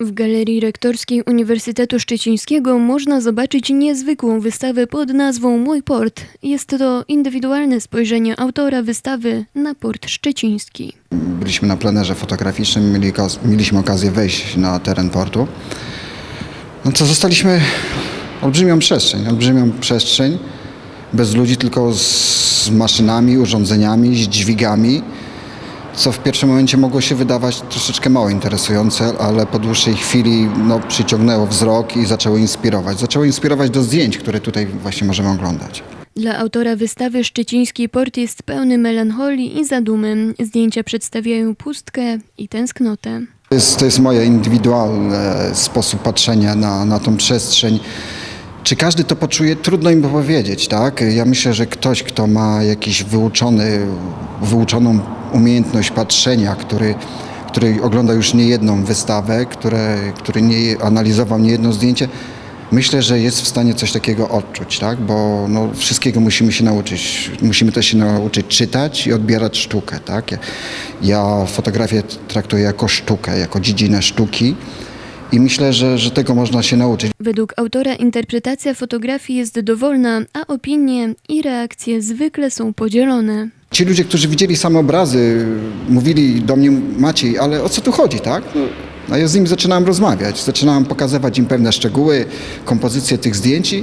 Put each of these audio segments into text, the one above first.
W Galerii Rektorskiej Uniwersytetu Szczecińskiego można zobaczyć niezwykłą wystawę pod nazwą Mój Port. Jest to indywidualne spojrzenie autora wystawy na port szczeciński. Byliśmy na plenerze fotograficznym, mieli, mieliśmy okazję wejść na teren portu. No to zostaliśmy olbrzymią przestrzeń, olbrzymią przestrzeń, bez ludzi, tylko z maszynami, urządzeniami, z dźwigami, co w pierwszym momencie mogło się wydawać troszeczkę mało interesujące, ale po dłuższej chwili no, przyciągnęło wzrok i zaczęło inspirować. Zaczęło inspirować do zdjęć, które tutaj właśnie możemy oglądać. Dla autora wystawy szczeciński port jest pełny melancholii i zadumy. Zdjęcia przedstawiają pustkę i tęsknotę. To jest, to jest moje indywidualny sposób patrzenia na, na tą przestrzeń. Czy każdy to poczuje? Trudno im powiedzieć, tak? Ja myślę, że ktoś, kto ma jakiś wyuczony, wyuczoną umiejętność patrzenia, który, który ogląda już niejedną wystawę, które, który nie, analizował niejedno zdjęcie, myślę, że jest w stanie coś takiego odczuć, tak? Bo no, wszystkiego musimy się nauczyć. Musimy też się nauczyć czytać i odbierać sztukę, tak? Ja, ja fotografię traktuję jako sztukę, jako dziedzinę sztuki i myślę, że, że tego można się nauczyć. Według autora interpretacja fotografii jest dowolna, a opinie i reakcje zwykle są podzielone. Ci ludzie, którzy widzieli same obrazy, mówili do mnie, Maciej, ale o co tu chodzi, tak? No, a ja z nimi zaczynałem rozmawiać, zaczynałem pokazywać im pewne szczegóły, kompozycję tych zdjęć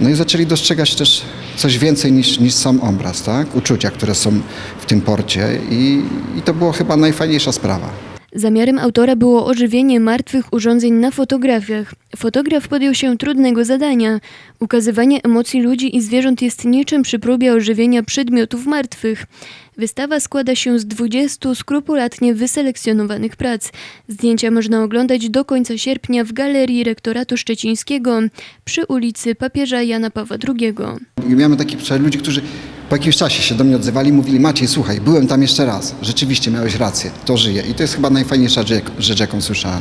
no i zaczęli dostrzegać też coś więcej niż, niż sam obraz, tak? Uczucia, które są w tym porcie i, i to było chyba najfajniejsza sprawa. Zamiarem autora było ożywienie martwych urządzeń na fotografiach. Fotograf podjął się trudnego zadania. Ukazywanie emocji ludzi i zwierząt jest niczym przy próbie ożywienia przedmiotów martwych. Wystawa składa się z 20 skrupulatnie wyselekcjonowanych prac. Zdjęcia można oglądać do końca sierpnia w Galerii Rektoratu Szczecińskiego przy ulicy Papieża Jana Pawła II. Miałem takich ludzi, którzy po jakimś czasie się do mnie odzywali mówili, Maciej, słuchaj, byłem tam jeszcze raz, rzeczywiście miałeś rację, to żyje. I to jest chyba najfajniejsza rzecz jaką słyszałem.